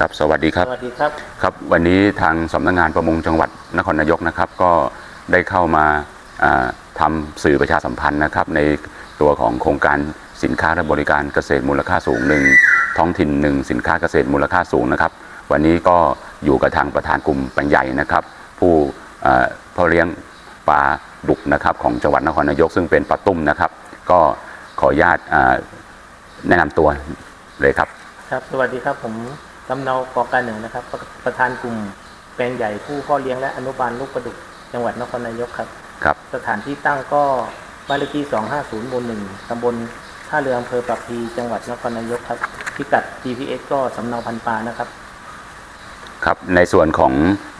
ครับ สวัสดีครับ สวัสดีครับ ครับ วันนี้ทางสำนักงานประมงจังหวัดนครนายกนะครับ ก็ได้เข้ามาอ่าทำสื่อประชาสัมพันธ์นะครับ ในตัวของโครงการสินค้าและบริการเกษตรมูลค่าสูงหนึ่งท้องถิ่นหนึ่งสินค้าเกษตรมูลค่าสูงนะครับ วันนี้ก็อยู่กับทางประธานกลุ่มแปลงใหญ่นะครับ ผู้เอ่อพ่อเลี้ยงปลาดุกนะครับของจังหวัดนครนายกซึ่งเป็นปลาตุ้มนะครับ ก็ขออนุญาตอ่าแนะนำตัวเลยครับ ครับ สวัสดีครับผม ลำเนากอการเหนือนะครับประประธานกลุ่มแปลงใหญ่ผู้พ่อเลี้ยงและอนุบาลลูกปลาดุกจังหวัดนครนายกครับ ครับ สถานที่ตั้งก็บ้านเลขที่ 250หมู่หนึ่งตำบลท่าเรืออำเภอปากพลีจังหวัดนครนายกครับ พิกัด GPS ก็สำเนาพันปลานะครับ ครับ ในส่วนของ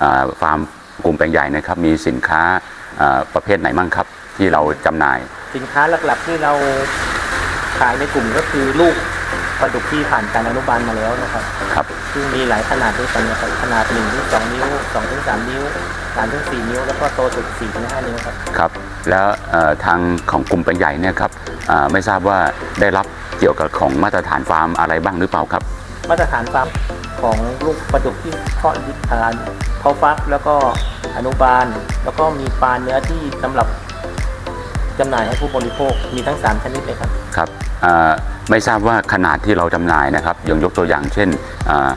อาฟาร์มกลุ่มแปลงใหญ่นะครับ มีสินค้าอ่าประเภทไหนมั่งครับ ที่เราจำหน่าย สินค้าหลักๆที่เราขายในกลุ่มก็คือลูกป ลาดุกที่ผ่านการอนุบาลมาแล้วนะครับครับซึ่งมีหลายขนาดด้วยกันนะครับขนาด1ถึง2นิ้ว2ถึง3นิ้ว3ถึง4นิ้ว แล้วก็โตสุด4ถึง5นิ้วครับครับ แล้วเอ่อทางของกลุ่มแปลงใหญ่เนี่ยครับอ่าไม่ทราบว่าได้รับเกี่ยวกับของมาตรฐานฟาร์มอะไรบ้างหรือเปล่าครับ มาตรฐานฟาร์มของลูกปลาดุกที่เพาะทานเพาะฟักแล้วก็อนุบาล แล้วก็มีปลาเนื้อที่สำหรับจำหน่ายให้ผู้บริโภคมีทั้ง 3 ชนิดเลยครับ ครับอ่าไม่ทราบว่าขนาดที่เราจำหน่ายนะครับยงยกตัวอย่างเช่นอ่า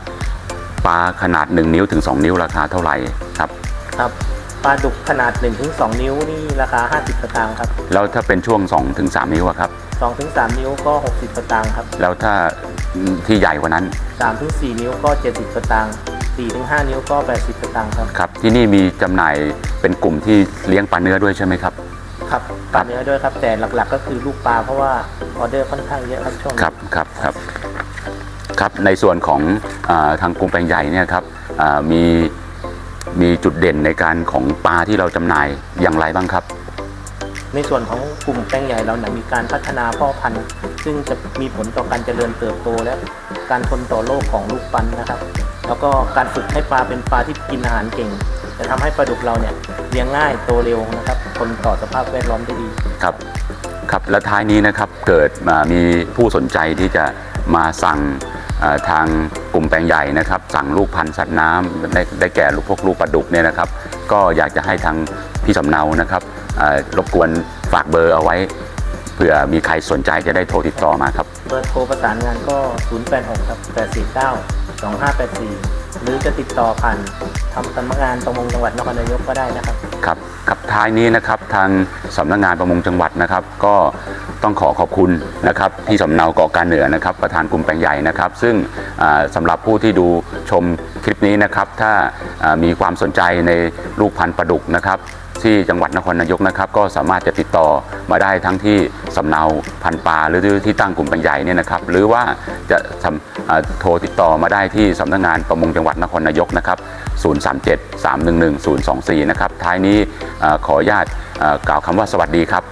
ปลาขนาด 1 นิ้วถึง 2 นิ้วราคาเท่าไหร่ครับครับปลาดุกขนาด 1-2 นิ้วนี่ราคา 50สตางค์ครับแล้วถ้าเป็นช่วง2ถึง3นิ้วอะครับ2-3 นิ้วก็ 60สตางค์ครับแล้วถ้าที่ใหญ่กว่านั้น 3-4 นิ้วก็ 70สตางค์4-5นิ้วก็ 80สตางค์ครับครับที่นี่มีจำหน่ายเป็นกลุ่มที่เลี้ยงปลาเนื้อด้วยใช่ไหมครับ ครับปลาเนื้อด้วยครับ แต่หลักๆ ก็คือลูกปลาเพราะว่าออเดอร์ค่อนข้างเยอะครับช่วงนี้ครับครับครับครับในส่วนของอาทางกลุ่มแปลงใหญ่เนี่ยครับอ่ามีมีจุดเด่นในการของปลาที่เราจำหน่ายอย่างไรบ้างครับ ในส่วนของกลุ่มแปลงใหญ่เราเนี่ยมีการพัฒนาพ่อพันธุ์ ซึ่งจะมีผลต่อการเจริญเติบโตและการทนต่อโรคของลูกปันนะครับ แล้วก็การฝึกให้ปลาเป็นปลาที่กินอาหารเก่ง จะทำให้ปลาดุกเราเนี่ยเลี้ยงง่ายโตเร็วนะครับ ทนต่อสภาพแวดล้อมได้ดีครับครับและท้ายนี้นะครับเกิดมามีผู้สนใจที่จะมาสั่งเอ่อทางกลุ่มแปลงใหญ่นะครับ สั่งลูกพันธุ์สัตว์น้ำได้ได้แก่ลูกพวกลูกปลาดุกเนี่ยนะครับ ก็อยากจะให้ทางพี่สำเนานะครับเอ่อรบกวนฝากเบอร์เอาไว้เผื่อมีใครสนใจจะได้โทรติดต่อมาครับเบอร์โทรประสานงานก็ 086ครับ849 2584 หรือจะติดต่อผ่านทำสำนักงานประมงจังหวัดนครนายกก็ได้นะครับครับ ครับท้ายนี้นะครับทางสำนักงานประมงจังหวัดนะครับ ก็ต้องขอขอบคุณนะครับพี่สำเนาเกาะการเหนือนะครับ ประธานกลุ่มแปลงใหญ่นะครับ ซึ่งสำสำหรับผู้ที่ดูชมคลิปนี้นะครับ ถ้ามีความสนใจในลูกพันธุ์ปลาดุกนะครับ ที่จังหวัดนครนายกนะครับ ก็สามารถจะติดต่อมาได้ทั้งที่สำเนาพันปลาหรือที่ตั้งกลุ่มปัญญาเนี่ยนะครับ หรือว่าจะทำโทรติดต่อมาได้ที่สำนักงานประมงจังหวัดนครนายกนะครับ 037 311 024 นะครับ ท้ายนี้ขออนุญาตกล่าวคำว่าสวัสดีครับ